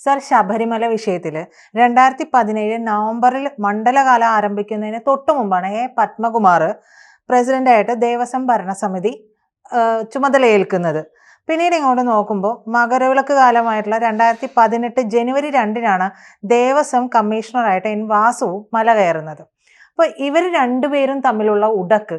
Sir Sabarimala വിഷയത്തിൽ രണ്ടായിരത്തി പതിനേഴ് നവംബറിൽ മണ്ഡലകാല ആരംഭിക്കുന്നതിന് തൊട്ടു മുമ്പാണ് എ. പത്മകുമാർ പ്രസിഡന്റായിട്ട് ദേവസ്വം ഭരണസമിതി ചുമതലയേൽക്കുന്നത്. പിന്നീട് ഇങ്ങോട്ട് നോക്കുമ്പോൾ മകരവിളക്ക് കാലമായിട്ടുള്ള രണ്ടായിരത്തി പതിനെട്ട് ജനുവരി രണ്ടിനാണ് ദേവസ്വം കമ്മീഷണറായിട്ട് എൻ വാസു മല കയറുന്നത്. അപ്പോൾ ഇവർ രണ്ടുപേരും തമ്മിലുള്ള ഉടക്ക്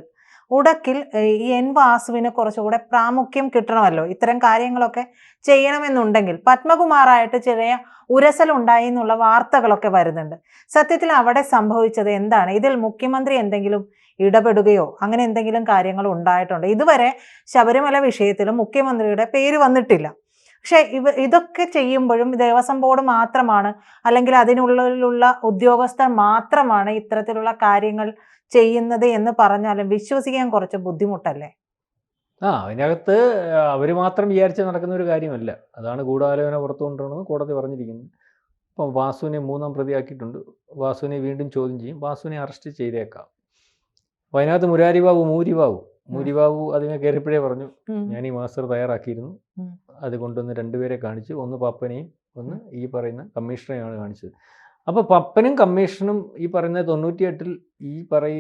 ഉടക്കിൽ ഈ എൻ വാസുവിന് കുറച്ചുകൂടെ പ്രാമുഖ്യം കിട്ടണമല്ലോ. ഇത്തരം കാര്യങ്ങളൊക്കെ ചെയ്യണമെന്നുണ്ടെങ്കിൽ പത്മകുമാറായിട്ട് ചെറിയ ഉരസലുണ്ടായി എന്നുള്ള വാർത്തകളൊക്കെ വരുന്നുണ്ട്. സത്യത്തിൽ അവിടെ സംഭവിച്ചത് എന്താണ്? ഇതിൽ മുഖ്യമന്ത്രി എന്തെങ്കിലും ഇടപെടുകയോ അങ്ങനെ എന്തെങ്കിലും കാര്യങ്ങൾ ഉണ്ടായിട്ടുണ്ടോ. ഇതുവരെ ശബരിമല വിഷയത്തിലും മുഖ്യമന്ത്രിയുടെ പേര് വന്നിട്ടില്ല. പക്ഷെ ഇവ ഇതൊക്കെ ചെയ്യുമ്പോഴും ദേവസ്വം ബോർഡ് മാത്രമാണ് അല്ലെങ്കിൽ അതിനുള്ളിലുള്ള ഉദ്യോഗസ്ഥർ മാത്രമാണ് ഇത്തരത്തിലുള്ള കാര്യങ്ങൾ ചെയ്യുന്നത് എന്ന് പറഞ്ഞാലും വിശ്വസിക്കാൻ കുറച്ച് ബുദ്ധിമുട്ടല്ലേ? ആ അതിനകത്ത് അവർ മാത്രം വിചാരിച്ച് നടക്കുന്ന ഒരു കാര്യമല്ല. അതാണ് ഗൂഢാലോചന പുറത്തു കൊണ്ടുവരണമെന്ന് കോടതി പറഞ്ഞിരിക്കുന്നത്. അപ്പം വാസുവിനെ മൂന്നാം പ്രതിയാക്കിയിട്ടുണ്ട്. വാസുവിനെ വീണ്ടും ചോദ്യം ചെയ്യും. വാസുവിനെ അറസ്റ്റ് ചെയ്തേക്കാം. അപ്പോൾ അതിനകത്ത് മുരാരി ബാബു മൂരി ബാബു മൂരി ബാബു അതിനെ കയറിയപ്പോഴേ പറഞ്ഞു ഞാൻ ഈ മാസ്റ്റർ തയ്യാറാക്കിയിരുന്നു. അത് കൊണ്ടുവന്ന് രണ്ടുപേരെ കാണിച്ചു ഒന്ന് പപ്പനെയും ഒന്ന് ഈ പറയുന്ന കമ്മീഷണറെയാണ് കാണിച്ചത്. അപ്പോൾ പപ്പനും കമ്മീഷനും ഈ പറയുന്ന തൊണ്ണൂറ്റിയെട്ടിൽ ഈ പറയ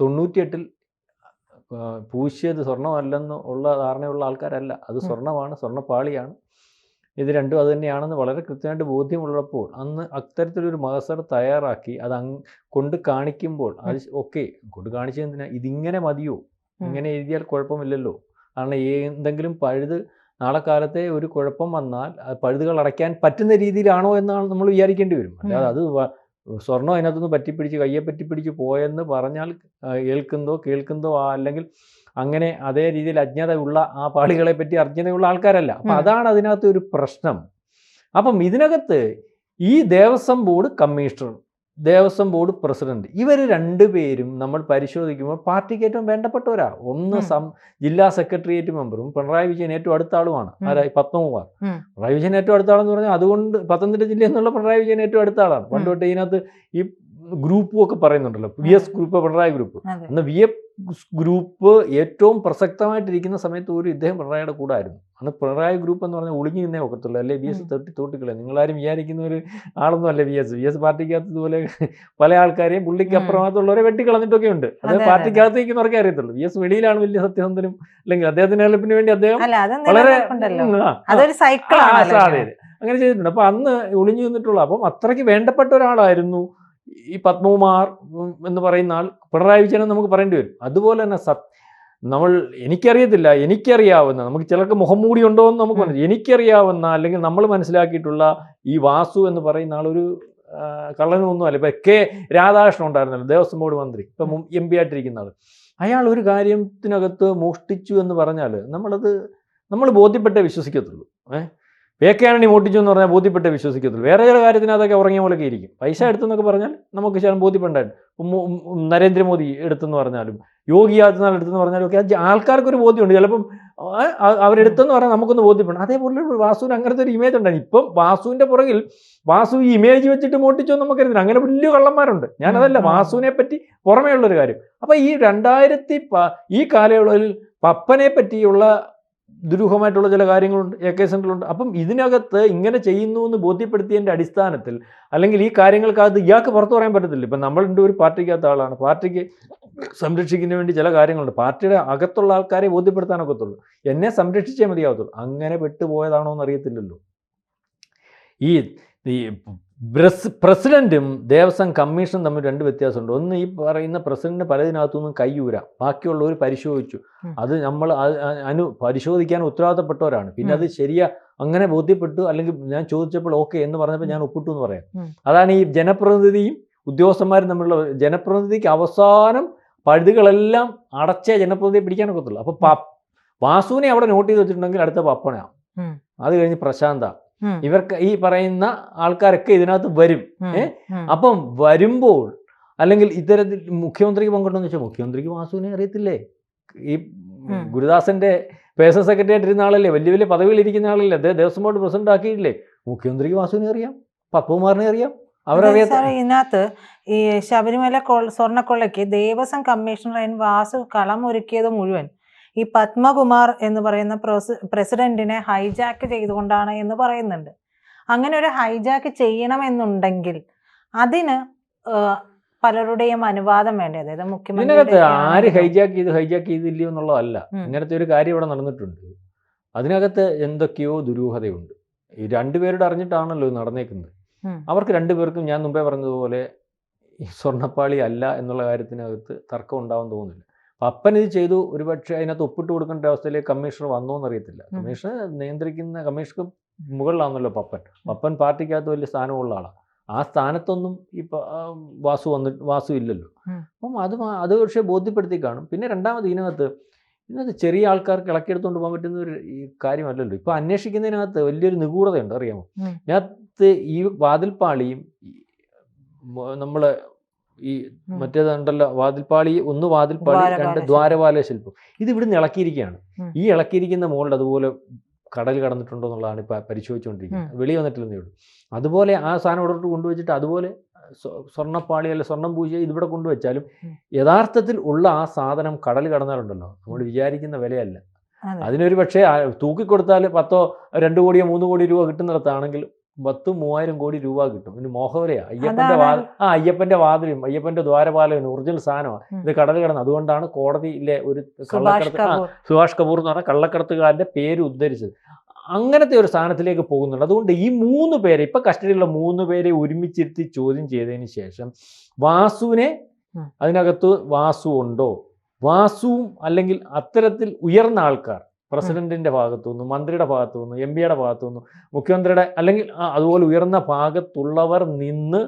തൊണ്ണൂറ്റിയെട്ടിൽ പൂശിയത് സ്വർണമല്ലെന്ന് ഉള്ള ധാരണയുള്ള ആൾക്കാരല്ല. അത് സ്വർണമാണ് സ്വർണമാണ് സ്വർണപ്പാളിയാണ്. ഇത് രണ്ടും അത് തന്നെയാണെന്ന് വളരെ കൃത്യമായിട്ട് ബോധ്യമുള്ളപ്പോൾ അന്ന് അത്തരത്തിലൊരു മഹസർ തയ്യാറാക്കി അത് കൊണ്ട് കാണിക്കുമ്പോൾ അത് ഓക്കെ കൊണ്ട് കാണിച്ചെന്തിനാ ഇതിങ്ങനെ മതിയോ. ഇങ്ങനെ എഴുതിയാൽ കുഴപ്പമില്ലല്ലോ. കാരണം എന്തെങ്കിലും പഴുത് നാളെ കാലത്തെ ഒരു കുഴപ്പം വന്നാൽ പഴുതുകൾ അടയ്ക്കാൻ പറ്റുന്ന രീതിയിലാണോ എന്നാണ് നമ്മൾ വിചാരിക്കേണ്ടി വരും. അല്ലാതെ അത് സ്വർണോ അതിനകത്തുനിന്ന് പറ്റിപ്പിടിച്ച് കയ്യെ പറ്റിപ്പിടിച്ച് പോയെന്ന് പറഞ്ഞാൽ കേൾക്കുന്നതോ ഏൽക്കുന്നതോ കേൾക്കുന്നതോ അല്ലെങ്കിൽ അങ്ങനെ അതേ രീതിയിൽ അജ്ഞത ഉള്ള ആ പാളികളെ പറ്റി അജ്ഞതയുള്ള ആൾക്കാരല്ല. അപ്പം അതാണ് അതിനകത്ത് ഒരു പ്രശ്നം. അപ്പം ഇതിനകത്ത് ഈ Devaswom board commissioner Devaswom board president. ഇവർ രണ്ടുപേരും നമ്മൾ പരിശോധിക്കുമ്പോൾ പാർട്ടിക്ക് ഏറ്റവും വേണ്ടപ്പെട്ടവരാ. ഒന്ന്. സം ജില്ലാ സെക്രട്ടേറിയറ്റ് മെമ്പറും പിണറായി വിജയൻ ഏറ്റവും അടുത്ത ആളുമാണ്. ആരായി പത്മകുമാർ. പിണറായി വിജയൻ ഏറ്റവും അടുത്ത ആളെന്ന് പറഞ്ഞാൽ അതുകൊണ്ട് പത്തനംതിട്ട ജില്ല എന്നുള്ള പിണറായി വിജയൻ ഏറ്റവും അടുത്ത ആളാണ് പണ്ട് തൊട്ട് ഇതിനകത്ത് ഈ ഗ്രൂപ്പും ഒക്കെ പറയുന്നുണ്ടല്ലോ. V S group Pinarayi group. എന്നാൽ അന്ന് വി എഫ് ഗ്രൂപ്പ് ഏറ്റവും പ്രസക്തമായിട്ടിരിക്കുന്ന സമയത്ത് ഒരു ഇദ്ദേഹം പിണറായിയുടെ കൂടെ ആയിരുന്നു. അന്ന് പിണറായി ഗ്രൂപ്പ് എന്ന് പറഞ്ഞാൽ ഒളിഞ്ഞു നിന്നേ ഒക്കത്തുള്ളൂ. അല്ലെ? V S. തട്ടി തോട്ടിക്കളെ. നിങ്ങളാരും വിചാരിക്കുന്ന ഒരു ആളൊന്നും അല്ല വി എസ് വി എസ് പാർട്ടിക്കകത്തതുപോലെ പല ആൾക്കാരെയും പുള്ളിക്ക് അപ്പുറമാകത്തുള്ളവരെ വെട്ടിക്കളഞ്ഞിട്ടൊക്കെ ഉണ്ട്. അത് പാർട്ടിക്കകത്ത് നിൽക്കുന്നവർക്കേ അറിയത്തുള്ളൂ. വി എസ് വെളിയിലാണ് വലിയ സത്യസന്ധനും അല്ലെങ്കിൽ അദ്ദേഹത്തിന്റെ ഹെൽപ്പിന് വേണ്ടി അദ്ദേഹം വളരെ. അങ്ങനെ ചെയ്തിട്ടുണ്ട്. അപ്പൊ അന്ന് ഒളിഞ്ഞു നിന്നിട്ടുള്ള അപ്പം അത്രയ്ക്ക് വേണ്ടപ്പെട്ട ഒരാളായിരുന്നു. ഈ പത്മകുമാർ എന്ന് പറയുന്ന ആൾ പിണറായി വിജയനെ നമുക്ക് പറയേണ്ടി വരും. അതുപോലെ തന്നെ സത് നമ്മൾ എനിക്കറിയത്തില്ല എനിക്കറിയാവുന്ന നമുക്ക് ചിലർക്ക് മുഖംമൂടി ഉണ്ടോ എന്ന് നമുക്ക്. പറഞ്ഞു എനിക്കറിയാവുന്ന അല്ലെങ്കിൽ നമ്മൾ മനസ്സിലാക്കിയിട്ടുള്ള ഈ വാസു എന്ന് പറയുന്ന ആളൊരു കള്ളനൊന്നും അല്ല. ഇപ്പൊ കെ രാധാകൃഷ്ണൻ ഉണ്ടായിരുന്നല്ലോ ദേവസ്വം ബോർഡ് മന്ത്രി. ഇപ്പൊ എം പി ആയിട്ടിരിക്കുന്ന ആൾ. അയാൾ ഒരു കാര്യത്തിനകത്ത് മോഷ്ടിച്ചു എന്ന് പറഞ്ഞാൽ നമ്മളത് നമ്മൾ ബോധ്യപ്പെട്ടേ വിശ്വസിക്കത്തുള്ളൂ. ഏഹ് ആന്റണി മോട്ടിച്ചു എന്ന് പറഞ്ഞാൽ ബോധ്യപ്പെട്ടേ വിശ്വസിക്കത്തുള്ളൂ. വേറെ ചില കാര്യത്തിനകത്തൊക്കെ ഉറങ്ങിയ പോലൊക്കെ ഇരിക്കും. പൈസ എടുത്തെന്നൊക്കെ പറഞ്ഞാൽ നമുക്ക് ചില ഉം നരേന്ദ്രമോദി എടുത്തെന്ന് പറഞ്ഞാലും യോഗി ആദിത്യനാഥ് എടുത്തെന്ന് പറഞ്ഞാലും ഒക്കെ ആൾക്കാർക്കൊരു ബോധ്യമുണ്ട്. ചിലപ്പം അവരെടുത്തെന്ന് പറഞ്ഞാൽ നമുക്കൊന്ന് ബോധ്യപ്പെടണം. അതേപോലെ വാസുവിന് അങ്ങനത്തെ ഒരു ഇമേജ് ഉണ്ടായിരുന്നു. ഇപ്പം വാസുവിന്റെ പുറകിൽ വാസു ഈ ഇമേജ് വെച്ചിട്ട് മോട്ടിച്ചോ എന്ന് നമുക്കറിയില്ല അങ്ങനെ വലിയ കള്ളന്മാരുണ്ട്. ഞാനതല്ല. വാസുവിനെ പറ്റി പുറമേ ഉള്ളൊരു കാര്യം. അപ്പം ഈ രണ്ടായിരത്തി ഈ കാലയളവിൽ പപ്പനെ പറ്റിയുള്ള ദുരൂഹമായിട്ടുള്ള ചില കാര്യങ്ങളുണ്ട് എ കെ സെന്ററിലുണ്ട് അപ്പം ഇതിനകത്ത് ഇങ്ങനെ ചെയ്യുന്നു എന്ന് ബോധ്യപ്പെടുത്തിയതിന്റെ അടിസ്ഥാനത്തിൽ അല്ലെങ്കിൽ ഈ കാര്യങ്ങൾക്കകത്ത് ഇയാൾക്ക് പുറത്തു പറയാൻ പറ്റത്തില്ല. ഇപ്പം നമ്മളുടെ ഒരു പാർട്ടിക്കകത്ത ആളാണ്. പാർട്ടിക്ക് സംരക്ഷിക്കുന്നതിന് വേണ്ടി ചില കാര്യങ്ങളുണ്ട്. പാർട്ടിയുടെ അകത്തുള്ള ആൾക്കാരെ ബോധ്യപ്പെടുത്താനൊക്കത്തുള്ളൂ. എന്നെ സംരക്ഷിച്ചേ മതിയാവത്തുള്ളൂ. അങ്ങനെ പെട്ടുപോയതാണോ എന്ന് അറിയത്തില്ലല്ലോ. ഈ ഈ ബ്രസ് പ്രസിഡന്റും ദേവസ്വം കമ്മീഷനും തമ്മിൽ രണ്ട് വ്യത്യാസമുണ്ട്. ഒന്ന് ഈ പറയുന്ന പ്രസിഡന്റ് പലതിനകത്തുനിന്നും കൈയൂരാം ബാക്കിയുള്ളവർ പരിശോധിച്ചു. അത് നമ്മൾ അനു പരിശോധിക്കാൻ ഉത്തരവാദിത്തപ്പെട്ടവരാണ്. പിന്നെ അത് ശരിയാ അങ്ങനെ ബോധ്യപ്പെട്ടു അല്ലെങ്കിൽ ഞാൻ ചോദിച്ചപ്പോൾ ഓക്കെ എന്ന് പറഞ്ഞപ്പോൾ ഞാൻ ഒപ്പിട്ടു എന്ന് പറയാം. അതാണ് ഈ ജനപ്രതിനിധിയും ഉദ്യോഗസ്ഥന്മാരും തമ്മിലുള്ള ജനപ്രതിനിധിക്ക് അവസാനം പഴുതുകളെല്ലാം അടച്ചേ ജനപ്രതിനിധിയെ പിടിക്കാനൊക്കത്തുള്ളൂ അപ്പൊ വാസുവിനെ അവിടെ നോട്ട് ചെയ്ത് വെച്ചിട്ടുണ്ടെങ്കിൽ അടുത്ത പപ്പണ ഉം. അത് കഴിഞ്ഞ് പ്രശാന്ത. ഇവർക്ക് ഈ പറയുന്ന ആൾക്കാരൊക്കെ ഇതിനകത്ത് വരും? അപ്പം വരുമ്പോൾ അല്ലെങ്കിൽ ഇത്തരത്തിൽ മുഖ്യമന്ത്രിക്ക് പങ്കിട്ടെന്ന് വെച്ചാൽ മുഖ്യമന്ത്രിക്ക് വാസുവിനെ അറിയത്തില്ലേ? ഈ. ഗുരുദാസന്റെ പേഴ്സണൽ സെക്രട്ടറി ആയിട്ടിരുന്ന ആളല്ലേ? വലിയ വലിയ പദവിയിൽ ഇരിക്കുന്ന ആളല്ലേ? അദ്ദേഹം ദേവസ്വം ബോർഡ് പ്രസിഡന്റ് ആക്കിയില്ലേ മുഖ്യമന്ത്രിക്ക് വാസുവിനെ അറിയാം. പത്മകുമാറിനെ അറിയാം. ഇതിനകത്ത് ഈ ശബരിമല കൊള്ള സ്വർണക്കൊള്ളയ്ക്ക് ദേവസ്വം കമ്മീഷണർ എൻ വാസു കളം ഒരുക്കിയത് മുഴുവൻ. ഈ പത്മകുമാർ എന്ന് പറയുന്ന പ്രസ് പ്രസിഡന്റിനെ ഹൈജാക്ക് ചെയ്തുകൊണ്ടാണ് എന്ന് പറയുന്നുണ്ട്. അങ്ങനെ ഒരു ഹൈജാക്ക് ചെയ്യണമെന്നുണ്ടെങ്കിൽ അതിന് പലരുടെയും അനുവാദം വേണ്ടേ? അതായത് മുഖ്യമന്ത്രി ആര് ഹൈജാക്ക് ചെയ്ത് ഹൈജാക്ക് ചെയ്തില്ലയോ എന്നുള്ളതല്ല. ഇങ്ങനത്തെ ഒരു കാര്യം ഇവിടെ നടന്നിട്ടുണ്ട്. അതിനകത്ത് എന്തൊക്കെയോ ദുരൂഹതയുണ്ട്. ഈ രണ്ടുപേരുടെ അറിഞ്ഞിട്ടാണല്ലോ നടന്നേക്കുന്നത്. അവർക്ക് രണ്ടുപേർക്കും ഞാൻ മുമ്പേ പറഞ്ഞതുപോലെ ഈ സ്വർണപ്പാളി അല്ല എന്നുള്ള കാര്യത്തിനകത്ത് തർക്കം ഉണ്ടാവാൻ തോന്നുന്നില്ല. പപ്പൻ ഇത് ചെയ്തു. ഒരുപക്ഷെ അതിനകത്ത് ഒപ്പിട്ട് കൊടുക്കേണ്ട അവസ്ഥയിലേക്ക് കമ്മീഷണർ വന്നോ എന്നറിയത്തില്ല ഉം. കമ്മീഷണർ നിയന്ത്രിക്കുന്ന കമ്മീഷണർക്ക് മുകളിലാണല്ലോ പപ്പൻ പപ്പൻ പാർട്ടിക്കകത്ത് വലിയ സ്ഥാനമുള്ള ആളാണ് ആ സ്ഥാനത്തൊന്നും ഇപ്പൊ ആ, വാസു വന്നി വാസു ഇല്ലല്ലോ. അപ്പം അത് അത് പക്ഷേ ബോധ്യപ്പെടുത്തി കാണും. പിന്നെ രണ്ടാമത് ഇതിനകത്ത് ഇതിനകത്ത് ചെറിയ ആൾക്കാർക്ക് ഇളക്കിയെടുത്തുകൊണ്ട് പോകാൻ പറ്റുന്ന ഒരു ഈ കാര്യമല്ലല്ലോ. ഇപ്പൊ അന്വേഷിക്കുന്നതിനകത്ത് വലിയൊരു നിഗൂഢതയുണ്ട്. അറിയാമോ. ഇതിനകത്ത് ഈ വാതിൽപ്പാളിയും നമ്മൾ ഈ. മറ്റേതുണ്ടല്ലോ വാതിൽപ്പാളി ഒന്ന് വാതിൽപ്പാളി രണ്ട്. ദ്വാരപാല ശില്പം ഇത് ഇവിടുന്ന് ഇളക്കിയിരിക്കുകയാണ്. ഈ ഇളക്കിയിരിക്കുന്ന മുകളിൽ അതുപോലെ കടൽ കടന്നിട്ടുണ്ടോ എന്നുള്ളതാണ് ഇപ്പൊ പരിശോധിച്ചുകൊണ്ടിരിക്കുന്നത് വെളി വന്നിട്ടില്ലെന്നേ ഉള്ളൂ അതുപോലെ ആ സാധനം ഇവിടോട്ട് കൊണ്ടുവച്ചിട്ട് അതുപോലെ സ്വ- സ്വർണപ്പാളി അല്ലെ സ്വർണം പൂജ ഇതിവിടെ കൊണ്ടുവച്ചാലും. യഥാർത്ഥത്തിൽ ഉള്ള ആ സാധനം കടൽ കടന്നാലുണ്ടല്ലോ നമ്മൾ വിചാരിക്കുന്ന വിലയല്ല അതെ. അതിനൊരു പക്ഷേ തൂക്കിക്കൊടുത്താൽ പത്തോ രണ്ട് കോടിയോ മൂന്ന് കോടി രൂപ കിട്ടുന്നിടത്താണെങ്കിൽ പത്തും മൂവായിരം കോടി രൂപ കിട്ടും. പിന്നെ മോഹവരയാ അയ്യപ്പന്റെ വാ ആ അയ്യപ്പന്റെ വാതിലും അയ്യപ്പന്റെ ദ്വാരപാലകനും ഒറിജിനൽ സാധനമാണ് ഇത് കടൽ കിടന്ന്. അതുകൊണ്ടാണ് കോടതിയിലെ ഒരു കള്ളക്കടത്ത് സുഭാഷ് കപൂർ എന്ന് പറഞ്ഞ കള്ളക്കടത്തുകാരന്റെ പേര് ഉദ്ധരിച്ചത്. അങ്ങനത്തെ ഒരു സ്ഥാനത്തിലേക്ക് പോകുന്നുണ്ട്. അതുകൊണ്ട് ഈ മൂന്ന് പേരെ ഇപ്പൊ കസ്റ്റഡിയിലുള്ള മൂന്ന് പേരെ ഒരുമിച്ചിരുത്തി ചോദ്യം ചെയ്തതിന് ശേഷം വാസുവിനെ അതിനകത്ത് വാസു ഉണ്ടോ? വാസുവും അല്ലെങ്കിൽ അത്തരത്തിൽ ഉയർന്ന ആൾക്കാർ പ്രസിഡന്റിന്റെ ഭാഗത്തു നിന്നും മന്ത്രിയുടെ ഭാഗത്തു നിന്നും എം പിയുടെ ഭാഗത്തു നിന്നും മുഖ്യമന്ത്രിയുടെ അല്ലെങ്കിൽ അതുപോലെ ഉയർന്ന ഭാഗത്തുള്ളവർ നിന്ന്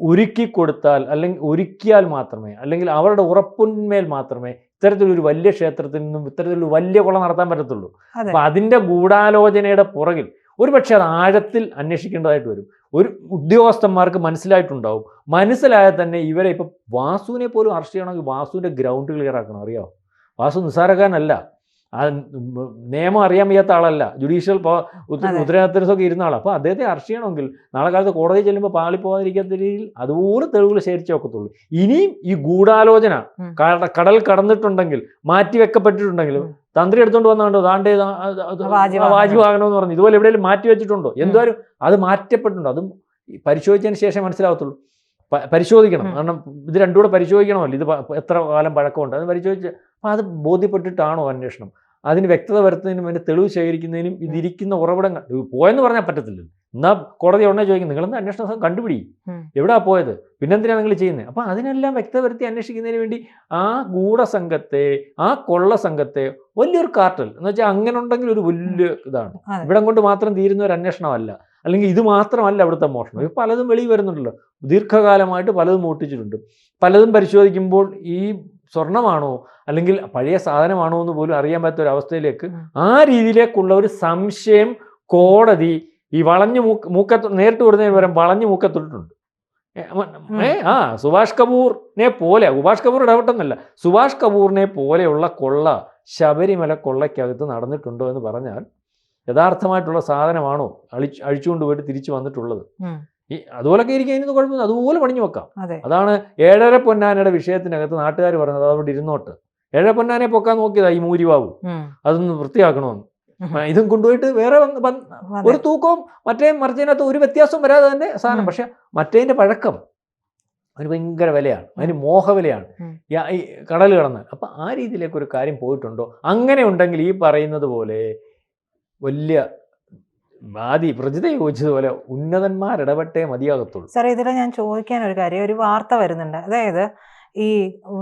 ഒരുക്കി കൊടുത്താൽ അല്ലെങ്കിൽ ഒരുക്കിയാൽ മാത്രമേ അല്ലെങ്കിൽ അവരുടെ ഉറപ്പിന്മേൽ മാത്രമേ ഇത്തരത്തിലൊരു വലിയ ക്ഷേത്രത്തിൽ നിന്നും ഇത്തരത്തിലൊരു വലിയ കൊള്ള നടത്താൻ പറ്റത്തുള്ളൂ. അപ്പൊ അതിന്റെ ഗൂഢാലോചനയുടെ പുറകിൽ ഒരുപക്ഷെ അത് ആഴത്തിൽ അന്വേഷിക്കേണ്ടതായിട്ട് വരും. ഒരു ഉദ്യോഗസ്ഥന്മാർക്ക് മനസ്സിലായിട്ടുണ്ടാവും. മനസ്സിലായാൽ തന്നെ ഇവരെ ഇപ്പൊ വാസുവിനെ പോലും അറസ്റ്റ് ചെയ്യണമെങ്കിൽ വാസുവിന്റെ ഗ്രൗണ്ട് ക്ലിയർ ആക്കണം അറിയാമോ വാസു നിസ്സാരക്കാരനല്ല. ആ നിയമം അറിയാൻ വയ്യാത്ത ആളല്ല. ജുഡീഷ്യൽ ഉത്തരവാദിത്തരസൊക്കെ ഇരുന്ന ആളാണ് അപ്പോൾ അദ്ദേഹത്തെ അറസ്റ്റ് ചെയ്യണമെങ്കിൽ നാളെ കാലത്ത് കോടതി ചെല്ലുമ്പോൾ പാളി പോകാതിരിക്കാത്ത രീതിയിൽ അതുപോലെ തെളിവുകൾ ശേഖരിച്ച് നോക്കത്തുള്ളൂ ഇനിയും ഈ ഗൂഢാലോചന. കടൽ കടന്നിട്ടുണ്ടെങ്കിൽ മാറ്റി വെക്കപ്പെട്ടിട്ടുണ്ടെങ്കിൽ തന്ത്രി എടുത്തോണ്ട് വന്നാണ്ടോ താണ്ടേ വാജിവാകണമെന്ന് പറഞ്ഞു ഇതുപോലെ എവിടെയെങ്കിലും മാറ്റി വെച്ചിട്ടുണ്ടോ? എന്തായാലും അത് മാറ്റപ്പെട്ടിട്ടുണ്ടോ. അതും പരിശോധിച്ചതിന് ശേഷം മനസ്സിലാവത്തുള്ളൂ. പരിശോധിക്കണം. കാരണം ഇത് രണ്ടുകൂടെ പരിശോധിക്കണമല്ലോ. ഇത് എത്ര കാലം പഴക്കമുണ്ട്. അത് പരിശോധിച്ച് അപ്പോൾ അത് ബോധ്യപ്പെട്ടിട്ടാണോ അന്വേഷണം? അതിന് വ്യക്തത വരുത്തുന്നതിനും അതിന് തെളിവ് ശേഖരിക്കുന്നതിനും ഇതിരിക്കുന്ന ഉറവിടങ്ങൾ. പോയെന്ന് പറഞ്ഞാൽ പറ്റത്തില്ല എന്നാൽ കോടതി ഉടനെ ചോദിക്കും നിങ്ങളെന്ന് അന്വേഷണ സംഘം കണ്ടുപിടി. എവിടാ പോയത്? പിന്നെന്തിനാണ് നിങ്ങൾ ചെയ്യുന്നത് അപ്പോൾ അതിനെല്ലാം വ്യക്തത വരുത്തി അന്വേഷിക്കുന്നതിന് വേണ്ടി ആ ഗൂഢസംഘത്തെ ആ കൊള്ള സംഘത്തെ വലിയൊരു കാർട്ടൽ. എന്ന് വെച്ചാൽ അങ്ങനെ ഉണ്ടെങ്കിൽ ഒരു വലിയ ഇതാണ്. ഇവിടം കൊണ്ട് മാത്രം തീരുന്ന ഒരു അന്വേഷണമല്ല. അല്ലെങ്കിൽ ഇത് മാത്രമല്ല അവിടുത്തെ മോഷണം. ഇപ്പം പലതും വെളിയിൽ വരുന്നുണ്ടല്ലോ. ദീർഘകാലമായിട്ട് പലതും മോട്ടിച്ചിട്ടുണ്ട് പലതും പരിശോധിക്കുമ്പോൾ ഈ സ്വർണമാണോ അല്ലെങ്കിൽ പഴയ സാധനമാണോ എന്ന് പോലും അറിയാൻ പറ്റാത്ത ഒരു അവസ്ഥയിലേക്ക് ആ രീതിയിലേക്കുള്ള ഒരു സംശയം കോടതി ഈ വളഞ്ഞു മൂക്ക മൂക്കത്ത് നേരിട്ട് വരുന്നതിന് പകരം വളഞ്ഞു മൂക്കത്തിട്ടുണ്ട് ഏ, ആ സുഭാഷ് കപൂറിനെ പോലെ സുഭാഷ് കപൂർ ഇടപെട്ടെന്നല്ല സുഭാഷ് കപൂറിനെ പോലെയുള്ള കൊള്ള ശബരിമല കൊള്ളയ്ക്കകത്ത് നടന്നിട്ടുണ്ടോ എന്ന് പറഞ്ഞാൽ യഥാർത്ഥമായിട്ടുള്ള സാധനമാണോ അഴിച്ച് അഴിച്ചുകൊണ്ട് പോയിട്ട് തിരിച്ചു വന്നിട്ടുള്ളത്. ഈ അതുപോലൊക്കെ ഇരിക്കും അതിനൊന്നും കുഴപ്പമില്ല അതുപോലെ പണിഞ്ഞു വെക്കാം. അതെ. അതാണ് ഏഴര പൊന്നാനയുടെ വിഷയത്തിനകത്ത് നാട്ടുകാർ പറഞ്ഞത് അതവിടെ അവിടെ ഇരുന്നോട്ട്. ഏഴര പൊന്നാനെ പൊക്കാൻ നോക്കിയതാ ഈ മൂരിവാവു. അതൊന്ന് വൃത്തിയാക്കണമെന്ന്. ഇതും കൊണ്ടുപോയിട്ട് വേറെ. ഒരു തൂക്കവും മറ്റേ മറിച്ചതിനകത്ത് ഒരു വ്യത്യാസവും വരാതെ തന്നെ സാധനം. പക്ഷെ മറ്റേതിന്റെ പഴക്കം അതിന് ഭയങ്കര വിലയാണ്. അതിന് മോഹവിലയാണ്. ഈ കടൽ കടന്ന്. അപ്പൊ ആ രീതിയിലേക്ക് ഒരു കാര്യം പോയിട്ടുണ്ടോ? അങ്ങനെ ഉണ്ടെങ്കിൽ ഈ പറയുന്നത് പോലെ വലിയ ആദി പ്രജിത ചോദിച്ചതുപോലെ ഉന്നതന്മാരിടപെട്ടേ മതിയാകത്തുള്ളൂ. സാറേ ഇതിൽ ഞാൻ ചോദിക്കാൻ ഒരു കാര്യം. ഒരു വാർത്ത വരുന്നുണ്ട്. അതായത് ഈ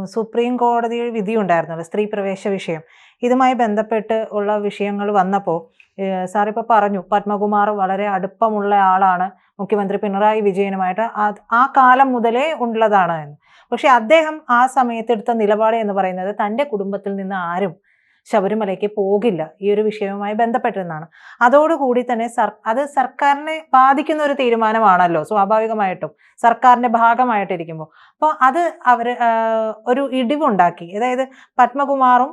സുപ്രീം കോടതി വിധി ഉണ്ടായിരുന്നല്ലോ സ്ത്രീ പ്രവേശ വിഷയം. ഇതുമായി ബന്ധപ്പെട്ട് ഉള്ള വിഷയങ്ങൾ വന്നപ്പോൾ സാറിപ്പോൾ പറഞ്ഞു പത്മകുമാർ വളരെ അടുപ്പമുള്ള ആളാണ്. മുഖ്യമന്ത്രി പിണറായി വിജയനുമായിട്ട് ആ കാലം മുതലേ ഉള്ളതാണ് എന്ന്. പക്ഷേ അദ്ദേഹം ആ സമയത്ത് എടുത്ത നിലപാട് എന്ന് പറയുന്നത് തന്റെ കുടുംബത്തിൽ നിന്ന് ആരും ശബരിമലയ്ക്ക് പോകില്ല. ഈ ഒരു വിഷയവുമായി ബന്ധപ്പെട്ടിരുന്നാണ് അതോടുകൂടി തന്നെ സർ അത് സർക്കാരിനെ ബാധിക്കുന്ന ഒരു തീരുമാനമാണല്ലോ സ്വാഭാവികമായിട്ടും. സർക്കാരിന്റെ ഭാഗമായിട്ടിരിക്കുമ്പോൾ. അപ്പോൾ അത് അവർ ഒരു ഇടിവുണ്ടാക്കി. അതായത് പത്മകുമാറും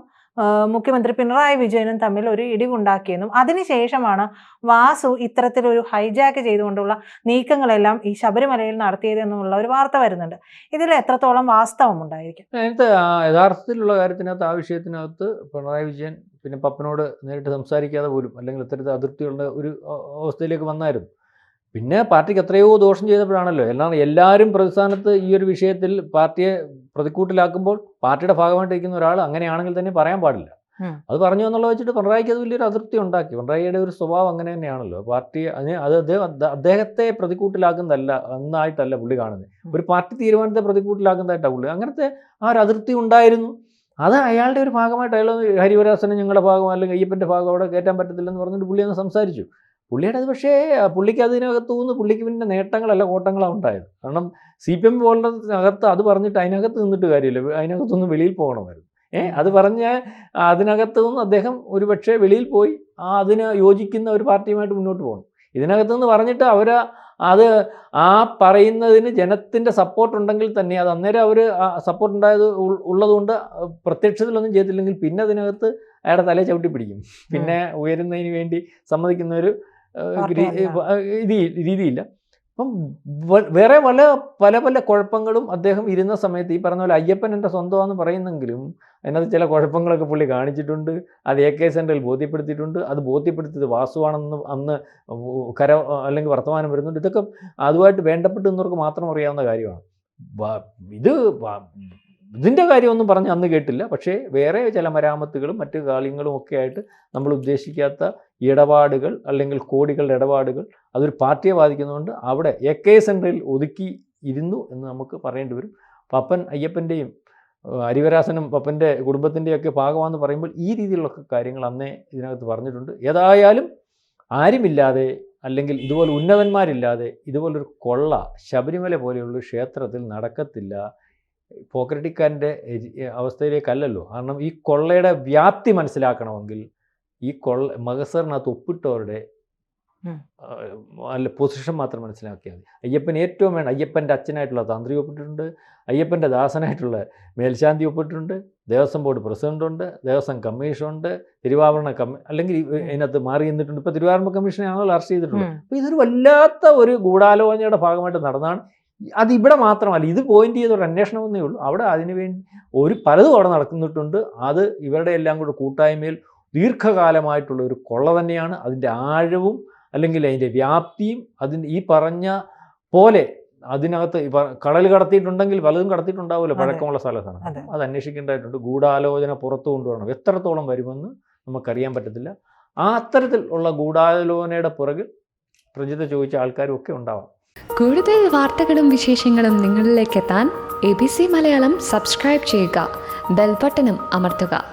മുഖ്യമന്ത്രി പിണറായി വിജയനും തമ്മിൽ ഒരു ഇടിവുണ്ടാക്കിയെന്നും അതിനുശേഷമാണ് വാസു ഇത്തരത്തിലൊരു ഹൈജാക്ക് ചെയ്തുകൊണ്ടുള്ള നീക്കങ്ങളെല്ലാം ഈ ശബരിമലയിൽ നടത്തിയതെന്നുമുള്ള ഒരു വാർത്ത വരുന്നുണ്ട്. ഇതിൽ എത്രത്തോളം വാസ്തവം ഉണ്ടായിരിക്കും? അതിനകത്ത് യഥാർത്ഥത്തിലുള്ള കാര്യത്തിനകത്ത് ആ വിഷയത്തിനകത്ത് പിണറായി വിജയൻ പിന്നെ പപ്പനോട് നേരിട്ട് സംസാരിക്കാതെ പോലും അല്ലെങ്കിൽ ഇത്തരത്തിൽ അതിർത്തിയുള്ള ഒരു അവസ്ഥയിലേക്ക് വന്നായിരുന്നു. പിന്നെ പാർട്ടിക്ക് എത്രയോ ദോഷം ചെയ്തപ്പോഴാണല്ലോ. എല്ലാ എല്ലാവരും പ്രതിസ്ഥാനത്ത് ഈ ഒരു വിഷയത്തിൽ പാർട്ടിയെ പ്രതിക്കൂട്ടിലാക്കുമ്പോൾ പാർട്ടിയുടെ ഭാഗമായിട്ടിരിക്കുന്ന ഒരാൾ അങ്ങനെയാണെങ്കിൽ തന്നെ പറയാൻ പാടില്ല. അത് പറഞ്ഞു എന്നുള്ള വെച്ചിട്ട് പിണറായിക്ക് അത് വലിയൊരു അതിർത്തി ഉണ്ടാക്കി. പിണറായിയുടെ ഒരു സ്വഭാവം അങ്ങനെ തന്നെയാണല്ലോ. പാർട്ടി അതിന് അത് അദ്ദേഹം അദ്ദേഹത്തെ പ്രതിക്കൂട്ടിലാക്കുന്നതല്ല എന്നായിട്ടല്ല പുള്ളി കാണുന്നത്. ഒരു പാർട്ടി തീരുമാനത്തെ പ്രതിക്കൂട്ടിലാക്കുന്നതായിട്ടാണ് പുള്ളി. അങ്ങനത്തെ ആ ഒരു അതിർത്തി ഉണ്ടായിരുന്നു. അത് അയാളുടെ ഒരു ഭാഗമായിട്ട് അയാൾ ഹരിവരാസനം ഞങ്ങളുടെ ഭാഗം അല്ലെങ്കിൽ അയ്യപ്പന്റെ ഭാഗം അവിടെ കയറ്റാൻ പറ്റത്തില്ലെന്ന് പറഞ്ഞിട്ട് പുള്ളി അങ്ങ് സംസാരിച്ചു. പുള്ളിയുടെ അത് പക്ഷേ പുള്ളിക്ക് അതിനകത്ത് നിന്ന് പുള്ളിക്ക് പിന്നെ നേട്ടങ്ങളല്ല കോട്ടങ്ങളാണ് ഉണ്ടായത്. കാരണം സി പി എം അകത്ത് അത് പറഞ്ഞിട്ട് അതിനകത്ത് നിന്നിട്ട് കാര്യമില്ല. അതിനകത്തൊന്നും വെളിയിൽ പോകണമായിരുന്നു. ഏ അത് പറഞ്ഞ അതിനകത്ത് നിന്ന് അദ്ദേഹം ഒരു പക്ഷേ വെളിയിൽ പോയി ആ അതിന് യോജിക്കുന്ന ഒരു പാർട്ടിയുമായിട്ട് മുന്നോട്ട് പോകണം. ഇതിനകത്ത് നിന്ന് പറഞ്ഞിട്ട് അവർ അത് ആ പറയുന്നതിന് ജനത്തിന്റെ സപ്പോർട്ട് ഉണ്ടെങ്കിൽ തന്നെ അത് അന്നേരം അവർ സപ്പോർട്ട് ഉണ്ടായത് ഉള്ളതുകൊണ്ട് പ്രത്യക്ഷത്തിലൊന്നും ചെയ്തില്ലെങ്കിൽ പിന്നെ അതിനകത്ത് അയാളുടെ തലയെ ചവിട്ടി പിടിക്കും പിന്നെ ഉയരുന്നതിന് വേണ്ടി സമ്മതിക്കുന്ന രീതിയില്ല. അപ്പം വേറെ പല പല പല കുഴപ്പങ്ങളും അദ്ദേഹം ഇരുന്ന സമയത്ത് ഈ പറഞ്ഞ പോലെ അയ്യപ്പൻ എന്റെ സ്വന്തമാണെന്ന് പറയുന്നെങ്കിലും അതിനകത്ത് ചില കുഴപ്പങ്ങളൊക്കെ പുള്ളി കാണിച്ചിട്ടുണ്ട്. അത് എ കെ സെൻട്രൽ ബോധ്യപ്പെടുത്തിയിട്ടുണ്ട്. അത് ബോധ്യപ്പെടുത്തിയത് വാസുവാണെന്ന് അന്ന് കര അല്ലെങ്കിൽ വർത്തമാനം വരുന്നുണ്ട്. ഇതൊക്കെ അതുമായിട്ട് വേണ്ടപ്പെട്ട് നിന്നവർക്ക് മാത്രം അറിയാവുന്ന കാര്യമാണ്. ഇത് ഇതിന്റെ കാര്യമൊന്നും പറഞ്ഞ് അന്ന് കേട്ടില്ല. പക്ഷേ വേറെ ചില മരാമത്തുകളും മറ്റു കാര്യങ്ങളും ഒക്കെ ആയിട്ട് നമ്മൾ ഉദ്ദേശിക്കാത്ത ഇടപാടുകൾ അല്ലെങ്കിൽ കോടികളുടെ ഇടപാടുകൾ അതൊരു പാർട്ടിയെ ബാധിക്കുന്നതുകൊണ്ട് അവിടെ എ കെ സെന്ററിൽ ഒതുക്കി ഇരുന്നു എന്ന് നമുക്ക് പറയേണ്ടി വരും. പപ്പൻ അയ്യപ്പന്റെയും അരിവരാസനും പപ്പന്റെ കുടുംബത്തിന്റെയൊക്കെ ഭാഗമാണെന്ന് പറയുമ്പോൾ ഈ രീതിയിലുള്ള കാര്യങ്ങൾ അന്നേ ഇതിനകത്ത് പറഞ്ഞിട്ടുണ്ട്. ഏതായാലും ആരുമില്ലാതെ അല്ലെങ്കിൽ ഇതുപോലെ ഉന്നതന്മാരില്ലാതെ ഇതുപോലൊരു കൊള്ള ശബരിമല പോലെയുള്ള ക്ഷേത്രത്തിൽ നടക്കത്തില്ല. പോക്രട്ടിക്കാരന്റെ അവസ്ഥയിലേക്കല്ലല്ലോ. കാരണം ഈ കൊള്ളയുടെ വ്യാപ്തി മനസ്സിലാക്കണമെങ്കിൽ ഈ കൊള്ള മകസറിനകത്ത് ഒപ്പിട്ടവരുടെ അല്ല പൊസിഷൻ മാത്രം മനസ്സിലാക്കിയാൽ മതി. അയ്യപ്പൻ ഏറ്റവും വേണം അയ്യപ്പന്റെ അച്ഛനായിട്ടുള്ള തന്ത്രി ഒപ്പിട്ടിട്ടുണ്ട് അയ്യപ്പന്റെ ദാസനായിട്ടുള്ള മേൽശാന്തി ഒപ്പിട്ടിട്ടുണ്ട് ദേവസ്വം ബോർഡ് പ്രസിഡന്റുണ്ട് ദേവസ്വം കമ്മീഷനുണ്ട് തിരുവാഭരണ കമ്മി അല്ലെങ്കിൽ ഇതിനകത്ത് മാറി നിന്നിട്ടുണ്ട്. ഇപ്പോൾ തിരുവാഭരണ കമ്മീഷനെയാണല്ലോ അറസ്റ്റ് ചെയ്തിട്ടുള്ളത്. അപ്പോൾ ഇതൊരു വല്ലാത്ത ഒരു ഗൂഢാലോചനയുടെ ഭാഗമായിട്ട് നടന്നതാണ്. അത് ഇവിടെ മാത്രമല്ല ഇത് പോയിന്റ് ചെയ്ത ഒരു അന്വേഷണമെന്നേ ഉള്ളൂ. അവിടെ അതിനുവേണ്ടി ഒരു പലതും അവിടെ നടക്കുന്നിട്ടുണ്ട് അത് ഇവരുടെ എല്ലാം കൂടെ കൂട്ടായ്മയിൽ ദീർഘകാലമായിട്ടുള്ള ഒരു കൊള്ള തന്നെയാണ്. അതിന്റെ ആഴവും അല്ലെങ്കിൽ അതിന്റെ വ്യാപ്തിയും അതിന്റെ ഈ പറഞ്ഞ പോലെ അതിനകത്ത് കടൽ കടത്തിയിട്ടുണ്ടെങ്കിൽ പലതും കടത്തിയിട്ടുണ്ടാവുമല്ലോ പഴക്കമുള്ള സ്ഥലത്താണ് അതെ. അത്. അന്വേഷിക്കേണ്ടതായിട്ടുണ്ട് ഗൂഢാലോചന പുറത്തു കൊണ്ടുവരണം. എത്രത്തോളം വരുമെന്ന് നമുക്കറിയാൻ പറ്റത്തില്ല. ആ അത്തരത്തിൽ ഉള്ള ഗൂഢാലോചനയുടെ പുറകിൽ പ്രജിത ചോദിച്ച ആൾക്കാരും ഒക്കെ ഉണ്ടാവാം കൂടുതൽ വാർത്തകളും വിശേഷങ്ങളും നിങ്ങളിലേക്ക് എത്താൻ A B C Malayalam subscribe ചെയ്യുക. ബെൽബട്ടനും അമർത്തുക.